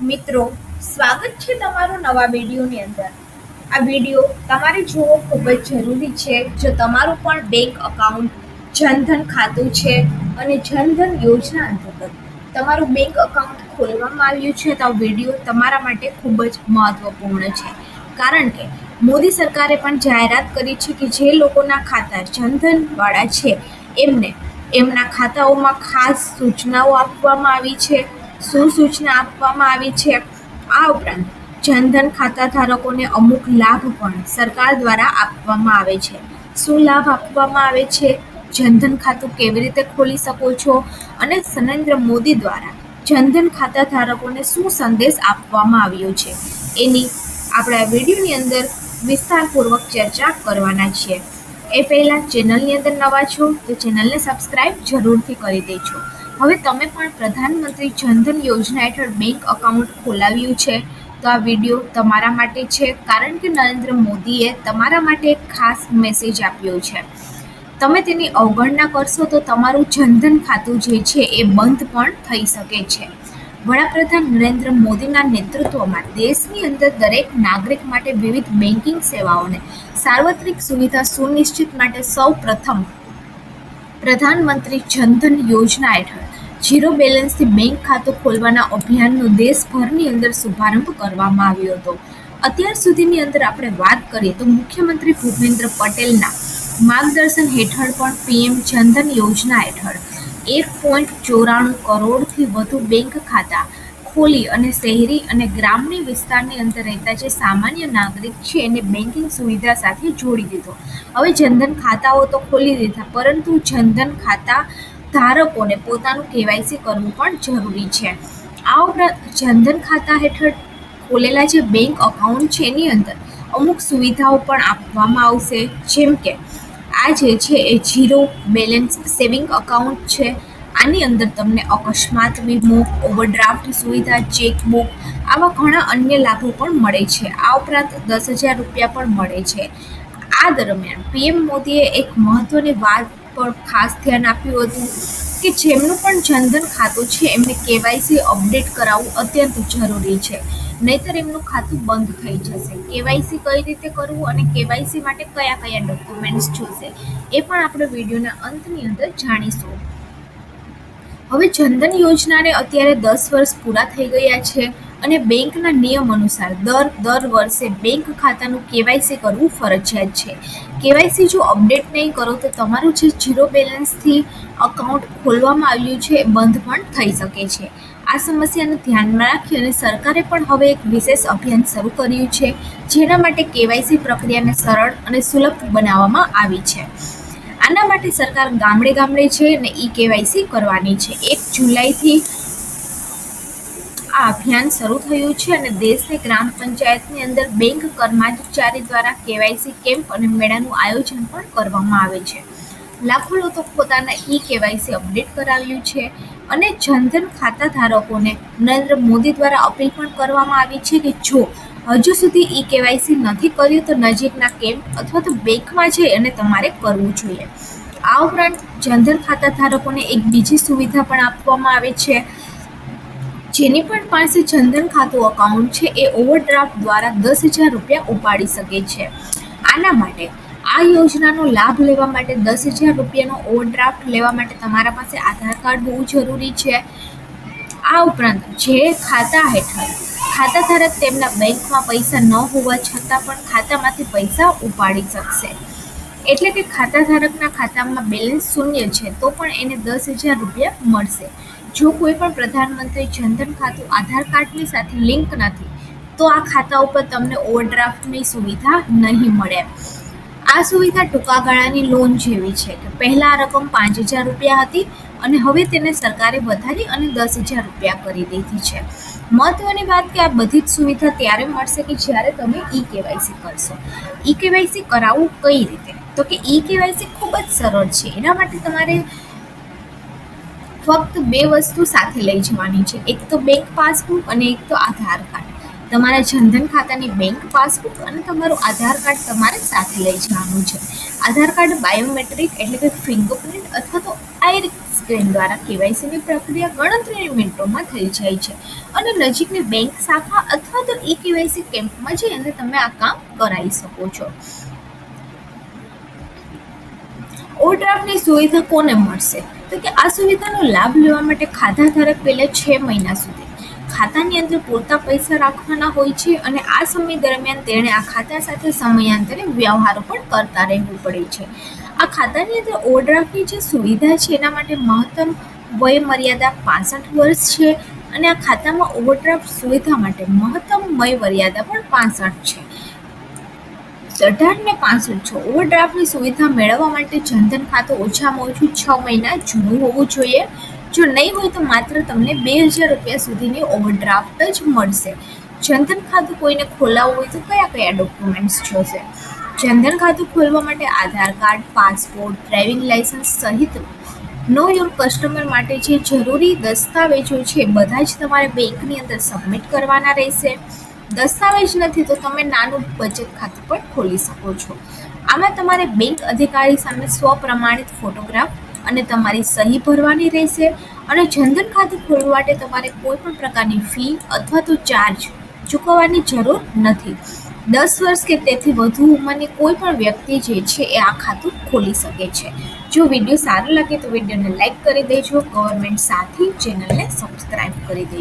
મિત્રો, સ્વાગત છે તમારું નવા વિડીયોની અંદર. આ વીડિયો તમારે જોવો ખૂબ જ જરૂરી છે. જો તમારું પણ બેંક અકાઉન્ટ જનધન ખાતું છે અને જનધન યોજના અંતર્ગત તમારું બેંક અકાઉન્ટ ખોલવામાં આવ્યું છે, તો આ વીડિયો તમારા માટે ખૂબ જ મહત્વપૂર્ણ છે. કારણ કે મોદી સરકારે પણ જાહેરાત કરી છે કે જે લોકોના ખાતા જનધનવાળા છે, એમને એમના ખાતાઓમાં ખાસ સૂચનાઓ આપવામાં આવી છે. શું સૂચના આપવામાં આવી છે. આ ઉપરાંત જનધન ખાતા ધારકોને અમુક લાભ પણ સરકાર દ્વારા આપવામાં આવે છે. શું લાભ આપવામાં આવે છે? જનધન ખાતું કેવી રીતે ખોલી શકો છો? અને નરેન્દ્ર મોદી દ્વારા જનધન ખાતા ધારકોને શું સંદેશ આપવામાં આવ્યો છે? એની આપણે આ વિડીયોની અંદર વિસ્તારપૂર્વક ચર્ચા કરવાના છીએ. એ પહેલાં ચેનલની અંદર નવા છો તો ચેનલને સબસ્ક્રાઈબ જરૂરથી કરી દેજો. હવે તમે પણ પ્રધાનમંત્રી જનધન યોજના હેઠળ બેંક અકાઉન્ટ ખોલાવ્યું છે તો આ વીડિયો તમારા માટે છે, કારણ કે નરેન્દ્ર મોદીએ તમારા માટે એક ખાસ મેસેજ આપ્યો છે. તમે તેની અવગણના કરશો તો તમારું જનધન ખાતું જે છે એ બંધ પણ થઈ શકે છે. વડાપ્રધાન નરેન્દ્ર મોદીના નેતૃત્વમાં દેશની અંદર દરેક નાગરિક માટે વિવિધ બેન્કિંગ સેવાઓને સાર્વત્રિક સુવિધા સુનિશ્ચિત માટે સૌ પ્રથમ પ્રધાનમંત્રી જનધન યોજના હેઠળ ઝીરો બેલેન્સથી બેંક ખાતું ખોલવાના અભિયાનનો દેશભરની અંદર શુભારંભ કરવામાં આવ્યો હતો. અત્યાર સુધીની અંદર આપણે વાત કરીએ તો મુખ્યમંત્રી ભૂપેન્દ્ર પટેલના માર્ગદર્શન હેઠળ પણ પીએમ જનધન યોજના હેઠળ એક પોઈન્ટ ચોરાણું કરોડથી વધુ બેંક ખાતા ખોલી અને શહેરી અને ગ્રામ્ય વિસ્તારની અંદર રહેતા જે સામાન્ય નાગરિક છે એને બેન્કિંગ સુવિધા સાથે જોડી દીધો. હવે જનધન ખાતાઓ તો ખોલી દીધા, પરંતુ જનધન ખાતા ધારકોને પોતાનું કેવાયસી કરવું પણ જરૂરી છે. આ ઉપરાંત જનધન ખાતા હેઠળ ખોલેલા જે બેંક અકાઉન્ટ છે એની અંદર અમુક સુવિધાઓ પણ આપવામાં આવશે. જેમ કે, આ જે છે એ ઝીરો બેલેન્સ સેવિંગ અકાઉન્ટ છે. આની અંદર તમને અકસ્માત વીમો, ઓવરડ્રાફ્ટ સુવિધા, ચેકબુક આવા ઘણા અન્ય લાભો પણ મળે છે. આ ઉપરાંત દસ હજાર રૂપિયા પણ મળે છે. આ દરમિયાન પીએમ મોદીએ એક મહત્ત્વની વાત પર ખાસ ધ્યાન આપ્યું હતું કે જેમનું પણ જનધન ખાતું છે, એમને કેવાયસી અપડેટ કરાવવું અત્યંત જરૂરી છે. નહીતર એમનું ખાતું બંધ થઈ જશે. કેવાયસી કઈ રીતે કરવું અને કેવાયસી માટે કયા કયા ડોક્યુમેન્ટ્સ જોશે, એ પણ આપણે વિડીયોના અંતની અંદર જાણીશું. હવે જનધન યોજનાને અત્યારે દસ વર્ષ પૂરા થઈ ગયા છે. અને બેંકના નિયમ અનુસાર દર દર વર્ષે બેંક ખાતાનું કેવાયસી કરવું ફરજિયાત છે. કેવાયસી જો અપડેટ નહીં કરો તો તમારું જે જીરો બેલેન્સથી અકાઉન્ટ ખોલવામાં આવ્યું છે બંધ પણ થઈ શકે છે. આ સમસ્યાને ધ્યાનમાં રાખી અને સરકારે પણ હવે એક વિશેષ અભિયાન શરૂ કર્યું છે, જેના માટે કેવાયસી પ્રક્રિયાને સરળ અને સુલભ બનાવવામાં આવી છે. આના માટે સરકાર ગામડે ગામડે છે અને ઈ કેવાયસી કરવાની છે. એક જુલાઈથી આ અભિયાન શરૂ થયું છે અને દેશની ગ્રામ પંચાયતની અંદર બેંક કર્મચારી દ્વારા કેવાયસી કેમ્પ અને મેળાનું આયોજન પણ કરવામાં આવે છે. લાખો લોકો પોતાના ઈ કેવાયસી અપડેટ કરાવ્યું છે અને જનધન ખાતા ધારકોને નરેન્દ્ર મોદી દ્વારા અપીલ પણ કરવામાં આવી છે કે જો હજુ સુધી ઈ કેવાયસી નથી કર્યું તો નજીકના કેમ્પ અથવા તો બેંકમાં જઈ અને તમારે કરવું જોઈએ. આ ઉપરાંત જનધન ખાતા ધારકોને એક બીજી સુવિધા પણ આપવામાં આવે છે. જેની પણ પાસે જનધન ખાતું અકાઉન્ટ છે, એ ઓવરડ્રાફ્ટ દ્વારા દસ હજાર રૂપિયા ઉપાડી શકે છે. આના માટે આ યોજનાનો લાભ લેવા માટે દસ હજાર રૂપિયાનો ઓવરડ્રાફ્ટ લેવા માટે તમારા પાસે આધાર કાર્ડ હોવું જરૂરી છે. આ ઉપરાંત જે ખાતા હેઠળ ખાતા ધારક તેમના બેંકમાં પૈસા ન હોવા છતાં પણ ખાતામાંથી પૈસા ઉપાડી શકશે. એટલે કે ખાતા ધારકના ખાતામાં બેલેન્સ શૂન્ય છે, તો પણ એને દસ હજાર રૂપિયા મળશે. જો કોઈ પણ પ્રધાનમંત્રી જનધન ખાતું આધાર કાર્ડની સાથે લિંક નથી, તો આ ખાતા ઉપર તમને ઓવરડ્રાફ્ટની સુવિધા નહીં મળે. આ સુવિધા ટૂંકા ગાળાની લોન જેવી છે કે પહેલાં આ રકમ પાંચ હજાર રૂપિયા હતી અને હવે તેને સરકારે વધારી અને દસ હજાર રૂપિયા કરી દીધી છે. મહત્વની વાત કે આ બધી જ સુવિધા ત્યારે મળશે કે જ્યારે તમે ઈ કેવાયસી કરશો. ઈ કેવાયસી કરાવવું કઈ રીતે? તો કે ઈ કેવાયસી ખૂબ જ સરળ છે. એના માટે તમારે ફક્ત બે વસ્તુ સાથે લઈ જવાની છે. એક તો બેંક પાસબુક અને એક તો આધાર કાર્ડ તમારા જનધન ખાતાની બેંક પાસબુક અને તમારું આધાર કાર્ડ તમારે સાથે લઈ જવાનું છે. આધાર કાર્ડ બાયોમેટ્રિક એટલે કે ફિંગરપ્રિન્ટ અથવા તો આઈર સ્ક્રીન દ્વારા કેવાયસીની પ્રક્રિયા ગણતરી મિનિટોમાં થઈ જાય છે. અને નજીકની બેંક શાખા અથવા તો ઈ કેવાયસી કેમ્પમાં જઈ અને તમે આ કામ કરાવી શકો છો. ઓવરડ્રાફ્ટની સુવિધા કોને મળશે? તો કે આ સુવિધાનો લાભ લેવા માટે ખાતા ધારક પહેલાં છ મહિના સુધી ખાતાની અંદર પૂરતા પૈસા રાખવાના હોય છે અને આ સમય દરમિયાન તેણે આ ખાતા સાથે સમયાંતરે વ્યવહારો પણ કરતા રહેવું પડે છે. આ ખાતાની અંદર ઓવરડ્રાફ્ટની જે સુવિધા છે એના માટે મહત્તમ વય મર્યાદા પાસઠ વર્ષ છે અને આ ખાતામાં ઓવરડ્રાફ્ટ સુવિધા માટે મહત્તમ વય મર્યાદા પણ પાસઠ છે. અઢાર ને પાસઠ છ. ઓવરડ્રાફ્ટની સુવિધા મેળવવા માટે જનધન ખાતું ઓછામાં ઓછું છ મહિના જૂનું હોવું જોઈએ. જો નહીં હોય તો માત્ર તમને બે હજાર રૂપિયા સુધીની ઓવરડ્રાફ્ટ જ મળશે. જનધન ખાતું કોઈને ખોલાવવું હોય તો કયા કયા ડોક્યુમેન્ટ્સ જોશે? જનધન ખાતું ખોલવા માટે Aadhaar card, passport, driving license સહિત નો યોર કસ્ટમર માટે જે જરૂરી દસ્તાવેજો છે, બધા જ તમારે બેંકની અંદર સબમિટ કરવાના રહેશે. દસ્તાવેજ નથી, તો તમે નાનું બચત ખાતું પણ ખોલી શકો છો. આમાં તમારે બેંક અધિકારી સામે સ્વપ્રમાણિત ફોટોગ્રાફ અને તમારી સહી ભરવાની રહેશે અને જનધન ખાતું ખોલવા માટે તમારે કોઈ પણ પ્રકારની ફી અથવા તો ચાર્જ ચૂકવવાની જરૂર નથી. દસ વર્ષ કે તેથી વધુ ઉંમરની કોઈ પણ વ્યક્તિ જે છે એ આ ખાતું ખોલી શકે છે. જો વીડિયો સારો લાગે તો વિડીયોને લાઇક કરી દેજો ગવર્મેન્ટ સાથી ચેનલને સબસ્ક્રાઈબ કરી દેજો.